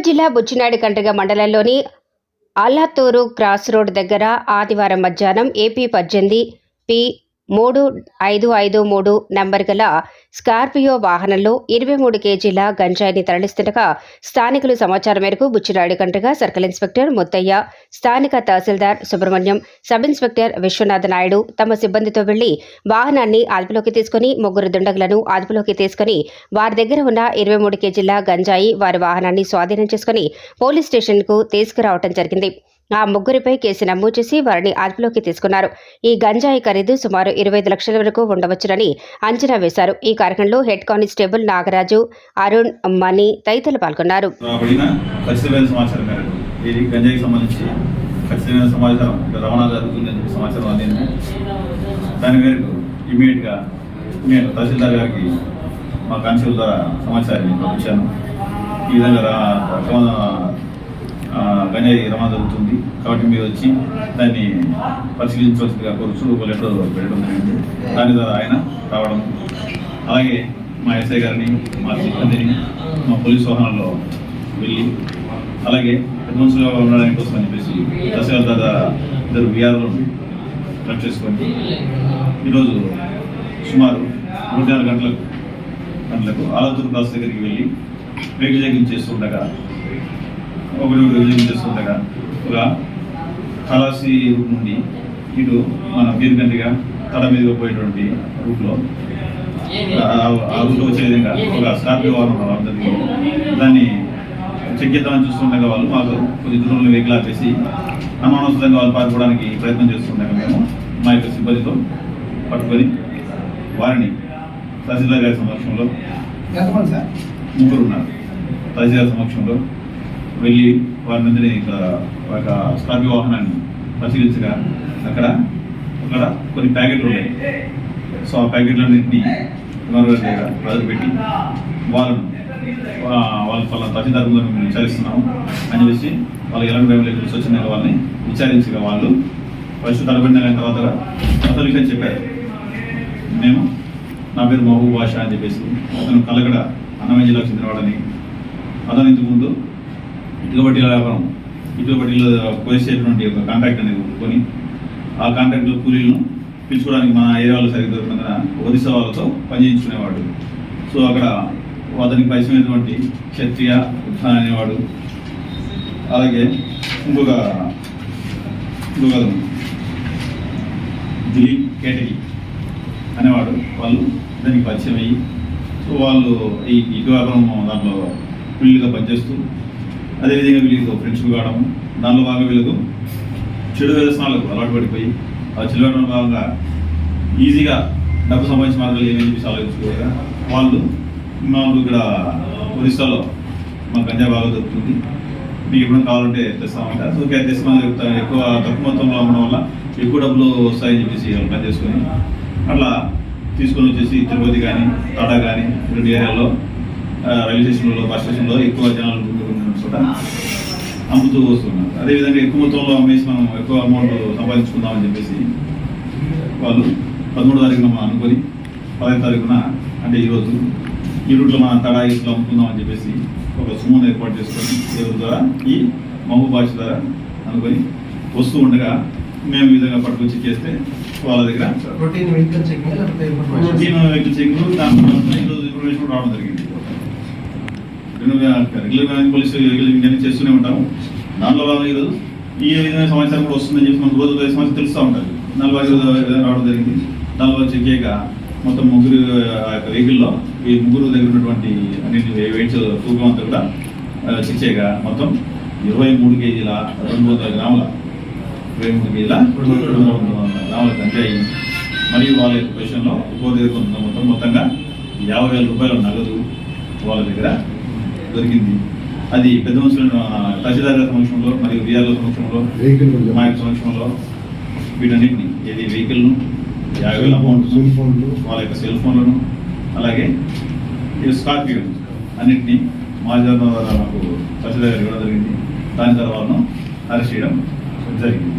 గుంటూరు జిల్లా బుచ్చినాడు కంటగ మండలంలోని అల్లాతూరు cross road దగ్గర ఆదివారం మధ్యాహ్నం ఏపీ పద్దెనిమిది పి మూడు ఐదు ఐదు మూడు నంబర్ గల స్కార్పియో వాహనంలో ఇరవై మూడు కేజీల గంజాయిని తరలిస్తుండగా స్థానికులు సమాచారం మేరకు బుచ్చిరాడి కంటగా సర్కిల్ ఇన్స్పెక్టర్ ముత్తయ్య స్థానిక తహసీల్దార్ సుబ్రహ్మణ్యం సబ్ ఇన్స్పెక్టర్ విశ్వనాథ నాయుడు తమ సిబ్బందితో వెళ్ళి వాహనాన్ని అదుపులోకి తీసుకుని ముగ్గురు దుండగులను అదుపులోకి తీసుకుని వారి దగ్గర ఉన్న ఇరవై మూడు కేజీల గంజాయి వారి వాహనాన్ని స్వాధీనం చేసుకుని పోలీస్ స్టేషన్కు తీసుకురావడం జరిగింది. ఆ ముగ్గురిపై కేసు నమోదు చేసి వారిని అదుపులోకి తీసుకున్నారు. ఈ గంజాయి ఖరీదు సుమారు ఇరవై లక్షల వరకు ఉండవచ్చునని అంచనా వేశారు. ఈ కార్యక్రమంలో హెడ్ కానిస్టేబుల్ నాగరాజు అరుణ్ మణి తదితరులు పాల్గొన్నారు. నేను తహసీల్దార్ గారికి మా కానిస్టేబుల్ ద్వారా సమాచారాన్ని పంపించాను. ఈ విధంగా రా- రమా జరుగుతుంది. కాబట్టి మీరు వచ్చి దాన్ని పరిశీలించవలసిందిగా కోరుచు ఒక లెటర్ పెట్టడం జరిగింది. దాని ద్వారా ఆయన రావడం. అలాగే మా ఎస్ఐ గారిని మా సిబ్బందిని మా పోలీస్ వాహనాల్లో వెళ్ళి అలాగే పెద్ద ఉండడానికి కోసం అని చెప్పేసి తహసీల్దార్ దాదా ఇద్దరు విఆర్లను కట్ చేసుకొని ఈరోజు సుమారు నూట నాలుగు గంటలకు గంటలకు ఆలతూరు క్లాస్ దగ్గరికి వెళ్ళి వెహికల్ చెకింగ్ ఒకటి విజయం చేస్తుండగా ఒక కలాసి రూట్ నుండి ఇటు మన బీర్గంటిగా తల మీదుగా పోయేటువంటి రూట్లో ఆ- రూట్లో వచ్చే విధంగా ఒక స్కార్పియో రావడం జరిగింది దాన్ని చెక్ చేద్దామని చూస్తుండగా వాళ్ళు మాకు కొద్ది దూరంలో వెహికల్ ఆపేసి అనుమానవసరంగా వాళ్ళు పారిపోవడానికి ప్రయత్నం చేస్తుండగా మేము మా యొక్క సిబ్బందితో పట్టుకొని వారిని తహసీల్దార్ గారి సమక్షంలో ముగ్గురు ఉన్నారు. తహసీల్దార్ సమక్షంలో వెళ్ళి వారి నుండి ఒక స్కార్పియో వాహనాన్ని పరిశీలించగా అక్కడ అక్కడ కొన్ని ప్యాకెట్లు ఉన్నాయి. సో ఆ ప్యాకెట్లన్నింటినీ ఉన్నారు ప్రజలు పెట్టి వాళ్ళను వాళ్ళ వాళ్ళ తల్లిదండ్రులను మేము విచారిస్తున్నాము. అని చెప్పేసి వాళ్ళు ఎలాంటి టైంలో తెలిసి వచ్చినాక వాళ్ళని విచారించగా వాళ్ళు ఫస్ట్ తడబడిన తర్వాత అతను విషయం చెప్పారు. మేము నా పేరు మహబూబ్ బాషా అని చెప్పేసి అతను కలగడ అన్నమయ్య జిల్లాకు చెందినవాడని అతను ఇంతకుముందు ఇటుక బట్టీల వ్యాపారం ఇటుక బట్టీలో పోలీస్ స్టేషన్ ఒక కాంట్రాక్ట్ అనేది కొనుక్కొని ఆ కాంట్రాక్ట్లో కూలీలను పిలుచుకోవడానికి మన ఏరియాలో సరిగ్గా దొరికినందున ఒరిస్సా వాళ్ళతో పనిచేయించుకునేవాడు. సో అక్కడ అతనికి పరిచయమైనటువంటి క్షత్రియ ఉత్థాన్ అనేవాడు. అలాగే ఇంకొక ఇంకొక దిలీప్ కేటగి అనేవాడు. వాళ్ళు దానికి పరిచయం అయ్యి సో వాళ్ళు ఈ ఇటు వ్యాపారం దాంట్లో వీళ్ళుగా పనిచేస్తూ అదేవిధంగా వీళ్ళకి ఫ్రెండ్షిప్ కావడం దానిలో భాగంగా వీళ్ళకు చెడు వ్యసనాలకు అలవాటు పడిపోయి ఆ చెడు భాగంగా ఈజీగా డబ్బు సంబంధించిన మార్గాలు ఏమేమి చెప్పేసి ఆలోచించుకోగా వాళ్ళు మాకు ఇక్కడ ఒరిస్సాలో మా గంజా బాగా దొరుకుతుంది మీకు ఎప్పుడైనా కావాలంటే తెస్తామంటే సో క్యాష్ తెస్తామని చెప్తాను. ఎక్కువ తక్కువ మొత్తంలో అమ్మడం వల్ల ఎక్కువ డబ్బులు వస్తాయని చెప్పేసి వాళ్ళు పని చేసుకొని అట్లా తీసుకొని వచ్చేసి తిరుపతి కానీ టాటా కానీ రెండు ఏరియాలో రైల్వే స్టేషన్లో బస్ స్టేషన్లో ఎక్కువ జనాలు చోట అమ్ముతూ వస్తున్నారు. అదేవిధంగా ఎక్కువ మొత్తంలో అమ్మేసి మనం ఎక్కువ అమౌంట్ సంపాదించుకుందామని చెప్పేసి వాళ్ళు పదమూడు తారీఖున మనం అనుకొని పదహైదు తారీఖున అంటే ఈరోజు ఈ రూట్లో మన తడా ఇట్లా అమ్ముకుందామని చెప్పేసి ఒక సుమన్ ఏర్పాటు చేసుకొని ఎవరి ద్వారా ఈ మహబూబ్ భాష ద్వారా అనుకొని వస్తూ ఉండగా మేము ఈ విధంగా పట్టుకొచ్చి చేస్తే వాళ్ళ దగ్గర రొటీన్ వెహికల్ చెకింగ్ లేకపోతే ఇన్ఫర్మేషన్ రొటీన్ వెహికల్ చెకింగ్ దాని తర్వాత ఈరోజు ఇన్ఫర్మేషన్ రావడం జరిగింది. రెగ్యులర్గా పోలీసు వెహికల్ చేస్తూనే ఉంటాము. దానిలో భాగంగా ఈరోజు ఈ విధమైన సమాచారం కూడా వస్తుందని చెప్పి మనకు రోజు రోజు సమాచారం తెలుస్తూ ఉంటుంది నలభై ఐదు రావడం జరిగింది. దానిలో చెక్ చేయక మొత్తం ముగ్గురు ఆ యొక్క వెహికల్లో ఈ ముగ్గురు దగ్గర ఉన్నటువంటి అన్ని వెయిట్స్ తూకం అంతా కూడా చెక్ చేయగా మొత్తం ఇరవై మూడు కేజీల రెండు వందల గ్రాముల ఇరవై మూడు కేజీల రెండు వందల గ్రాముల గంజాయి మరియు వాళ్ళ యొక్క పొజిషన్లో ఒక్కో దగ్గర మొత్తం మొత్తంగా యాభై వేల రూపాయల నగదు వాళ్ళ దగ్గర దొరికింది అది పెద్ద తహసీల్దార్ సమక్షంలో మరియు విఆర్ల సమక్షంలో వెహికల్ మా యొక్క సమక్షంలో వీటన్నిటిని ఏది వెహికల్ను యాభై వేల అమౌంట్ సెల్ ఫోన్లు వాళ్ళ యొక్క సెల్ ఫోన్లను అలాగే స్కార్పియో అన్నింటినీ మాజీ ద్వారా మాకు తహసీల్దార్ గారు ఇవ్వడం జరిగింది. దాని తర్వాత అరెస్ట్ చేయడం జరిగింది.